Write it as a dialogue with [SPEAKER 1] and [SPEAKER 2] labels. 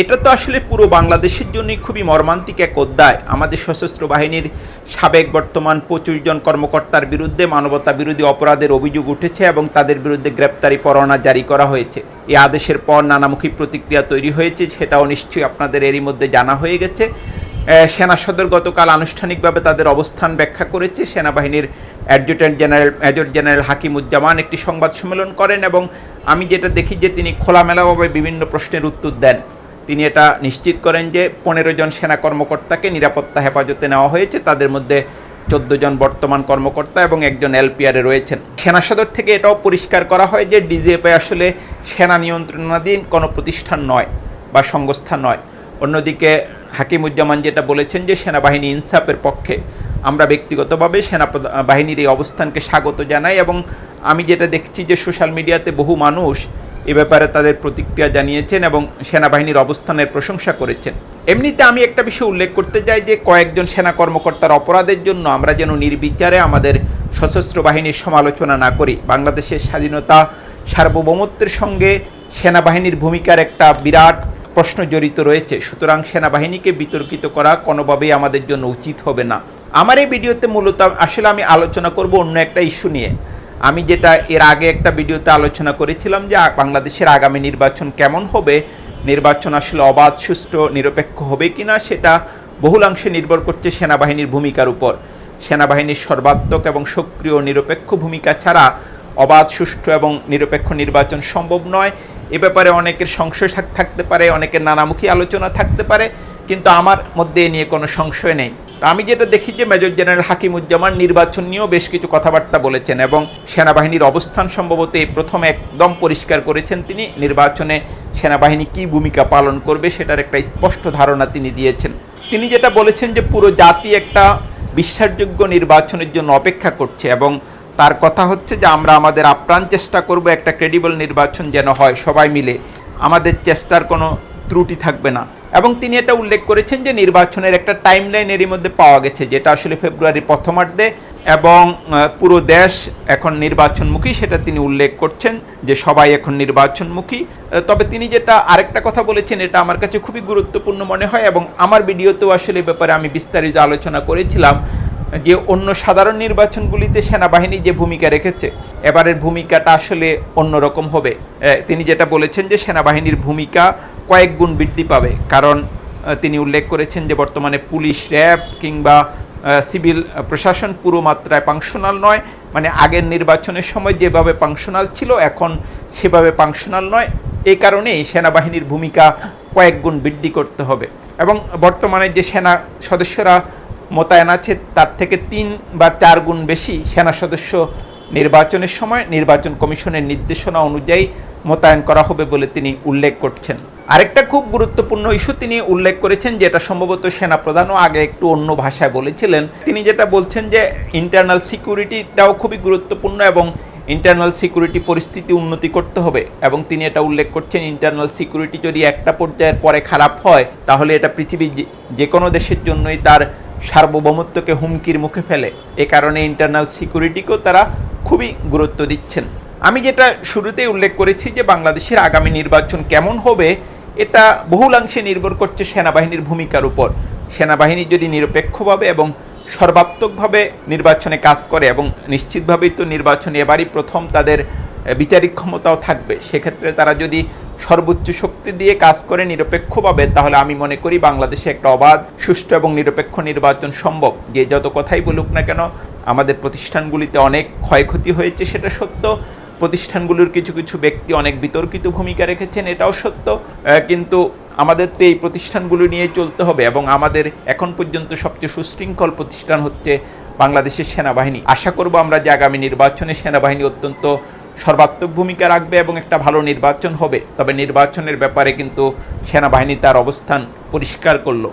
[SPEAKER 1] এটা তো আসলে পুরো বাংলাদেশের জন্যই খুবই মর্মান্তিক এক অধ্যায়। আমাদের সশস্ত্র বাহিনীর সাবেক বর্তমান পঁচিশ জন কর্মকর্তার বিরুদ্ধে মানবতা বিরোধী অপরাধের অভিযোগ উঠেছে এবং তাদের বিরুদ্ধে গ্রেপ্তারি পরোয়ানা জারি করা হয়েছে। এই আদেশের পর নানামুখী প্রতিক্রিয়া তৈরি হয়েছে, সেটাও নিশ্চয়ই আপনাদের এরই মধ্যে জানা হয়ে গেছে। সেনা সদর গতকাল আনুষ্ঠানিকভাবে তাদের অবস্থান ব্যাখ্যা করেছে। সেনাবাহিনীর adjutant general, major general Hakimuzzaman একটি সংবাদ সম্মেলন করেন এবং আমি যেটা দেখি যে তিনি খোলামেলাভাবে বিভিন্ন প্রশ্নের উত্তর দেন। তিনি এটা নিশ্চিত করেন যে পনেরো জন সেনা কর্মকর্তাকে নিরাপত্তা হেফাজতে নেওয়া হয়েছে। তাদের মধ্যে চোদ্দ জন বর্তমান কর্মকর্তা এবং একজন এলপিআরে রয়েছেন। সেনা সদর থেকে এটাও পরিষ্কার করা হয় যে ডিজিএফআই আসলে সেনা নিয়ন্ত্রণাধীন কোনো প্রতিষ্ঠান নয় বা সংস্থা নয়। অন্যদিকে হাকিমুজ্জামান যেটা বলেছেন যে সেনাবাহিনী ইনসাফের পক্ষে। আমরা ব্যক্তিগতভাবে সেনা বাহিনীর এই অবস্থানকে স্বাগত জানাই এবং আমি যেটা দেখছি যে সোশ্যাল মিডিয়াতে বহু মানুষ এ ব্যাপারে তাদের প্রতিক্রিয়া জানিয়েছেন এবং সেনাবাহিনীর অবস্থানের প্রশংসা করেছেন। এমনিতে আমি একটা বিষয় উল্লেখ করতে চাই যে, কয়েকজন সেনা কর্মকর্তার অপরাধের জন্য আমরা যেন নির্বিচারে আমাদের সশস্ত্র বাহিনীর সমালোচনা না করি। বাংলাদেশের স্বাধীনতা সার্বভৌমত্বের সঙ্গে সেনাবাহিনীর ভূমিকার একটা বিরাট প্রশ্ন জড়িত রয়েছে। সুতরাং সেনাবাহিনীকে বিতর্কিত করা কোনোভাবেই আমাদের জন্য উচিত হবে না। আমার এই ভিডিওতে মূলত আসলে আমি আলোচনা করব অন্য একটা ইস্যু নিয়ে। আমি যেটা এর আগে একটা ভিডিওতে আলোচনা করেছিলাম যে বাংলাদেশের আগামী নির্বাচন কেমন হবে, নির্বাচন আসলে অবাধ, সুষ্ঠু, নিরপেক্ষ হবে কিনা সেটা বহুলাংশে নির্ভর করছে সেনাবাহিনীর ভূমিকার উপর। সেনাবাহিনীর সর্বাত্মক এবং সক্রিয় নিরপেক্ষ ভূমিকা ছাড়া অবাধ, সুষ্ঠু এবং নিরপেক্ষ নির্বাচন সম্ভব নয়। এ ব্যাপারে অনেকের সংশয় থাকতে পারে, অনেকের নানামুখী আলোচনা থাকতে পারে, কিন্তু আমার মধ্যে নিয়ে কোনো সংশয় নেই। আমি যেটা দেখি যে মেজর জেনারেল হাকিমুজ্জামান নির্বাচন নিয়েও বেশ কিছু কথাবার্তা বলেছেন এবং সেনাবাহিনীর অবস্থান সম্ভবত এই প্রথম একদম পরিষ্কার করেছেন তিনি। নির্বাচনে সেনাবাহিনী কী ভূমিকা পালন করবে সেটার একটা স্পষ্ট ধারণা তিনি দিয়েছেন। তিনি যেটা বলেছেন যে পুরো জাতি একটা বিশ্বাসযোগ্য নির্বাচনের জন্য অপেক্ষা করছে এবং তার কথা হচ্ছে যে আমরা আমাদের আপ্রাণ চেষ্টা করব একটা ক্রেডিবল নির্বাচন যেন হয় সবাই মিলে। আমাদের চেষ্টার কোনো ত্রুটি থাকবে না। এবং তিনি এটা উল্লেখ করেছেন যে নির্বাচনের একটা টাইম লাইন এরই মধ্যে পাওয়া গেছে, যেটা আসলে ফেব্রুয়ারির প্রথমার্ধে এবং পুরো দেশ এখন নির্বাচনমুখী, সেটা তিনি উল্লেখ করছেন যে সবাই এখন নির্বাচনমুখী। তবে তিনি যেটা আরেকটা কথা বলেছেন, এটা আমার কাছে খুবই গুরুত্বপূর্ণ মনে হয় এবং আমার ভিডিওতেও আসলে ব্যাপারে আমি বিস্তারিত আলোচনা করেছিলাম যে অন্য সাধারণ নির্বাচনগুলিতে সেনাবাহিনী যে ভূমিকা রেখেছে, এবারের ভূমিকাটা আসলে অন্যরকম হবে। তিনি যেটা বলেছেন যে সেনাবাহিনীর ভূমিকা কয়েক গুণ বৃদ্ধি পাবে। কারণ তিনি উল্লেখ করেছেন যে বর্তমানে পুলিশ, র্যাব কিংবা সিভিল প্রশাসন পুরো মাত্রায় পাংশনাল নয়। মানে আগের নির্বাচনের সময় যেভাবে পাংশনাল ছিল, এখন সেভাবে পাংশনাল নয়। এই কারণেই সেনাবাহিনীর ভূমিকা কয়েক গুণ বৃদ্ধি করতে হবে। এবং বর্তমানে যে সেনা সদস্যরা মোতায়েন আছে, তার থেকে তিন বা চার গুণ বেশি সেনা সদস্য নির্বাচনের সময় নির্বাচন কমিশনের নির্দেশনা অনুযায়ী মোতায়েন করা হবে বলে তিনি উল্লেখ করছেন। আরেকটা খুব গুরুত্বপূর্ণ ইস্যু তিনি উল্লেখ করেছেন, যেটা সম্ভবত সেনা প্রধানও আগে একটু অন্য ভাষায় বলেছিলেন। তিনি যেটা বলছেন যে ইন্টারনাল সিকিউরিটিটাও খুবই গুরুত্বপূর্ণ এবং ইন্টারনাল সিকিউরিটি পরিস্থিতি উন্নতি করতে হবে। এবং তিনি এটা উল্লেখ করছেন ইন্টারনাল সিকিউরিটি যদি একটা পর্যায়ের পরে খারাপ হয়, তাহলে এটা পৃথিবীর যে কোনো দেশের জন্যই তার সার্বভৌমত্বকে হুমকির মুখে ফেলে। এ কারণে ইন্টারনাল সিকিউরিটিকেও তারা খুবই গুরুত্ব দিচ্ছেন। আমি যেটা শুরুতেই উল্লেখ করেছি যে, বাংলাদেশের আগামী নির্বাচন কেমন হবে এটা বহুলাংশে নির্ভর করছে সেনাবাহিনীর ভূমিকার উপর। সেনাবাহিনী যদি নিরপেক্ষভাবে এবং সর্বাত্মকভাবে নির্বাচনে কাজ করে এবং নিশ্চিতভাবেই তো নির্বাচনে এবারই প্রথম তাদের বিচারিক ক্ষমতাও থাকবে, সেক্ষেত্রে তারা যদি সর্বোচ্চ শক্তি দিয়ে কাজ করে নিরপেক্ষভাবে, তাহলে আমি মনে করি বাংলাদেশে একটা অবাধ, সুষ্ঠু এবং নিরপেক্ষ নির্বাচন সম্ভব। যে যত কথাই বলুক না কেন, আমাদের প্রতিষ্ঠানগুলিতে অনেক ক্ষয়ক্ষতি হয়েছে, সেটা সত্য। প্রতিষ্ঠানগুলোর কিছু কিছু ব্যক্তি অনেক বিতর্কিত ভূমিকা রেখেছেন, এটাও সত্য। কিন্তু আমাদের তো এই প্রতিষ্ঠানগুলো নিয়ে চলতে হবে এবং আমাদের এখন পর্যন্ত সবচেয়ে সুশৃঙ্খল প্রতিষ্ঠান হচ্ছে বাংলাদেশের সেনাবাহিনী। আশা করব আমরা যে আগামী নির্বাচনে সেনাবাহিনী অত্যন্ত সর্বাত্মক ভূমিকা রাখবে এবং একটা ভালো নির্বাচন হবে। তবে নির্বাচনের ব্যাপারে কিন্তু সেনাবাহিনী তার অবস্থান পরিষ্কার করল।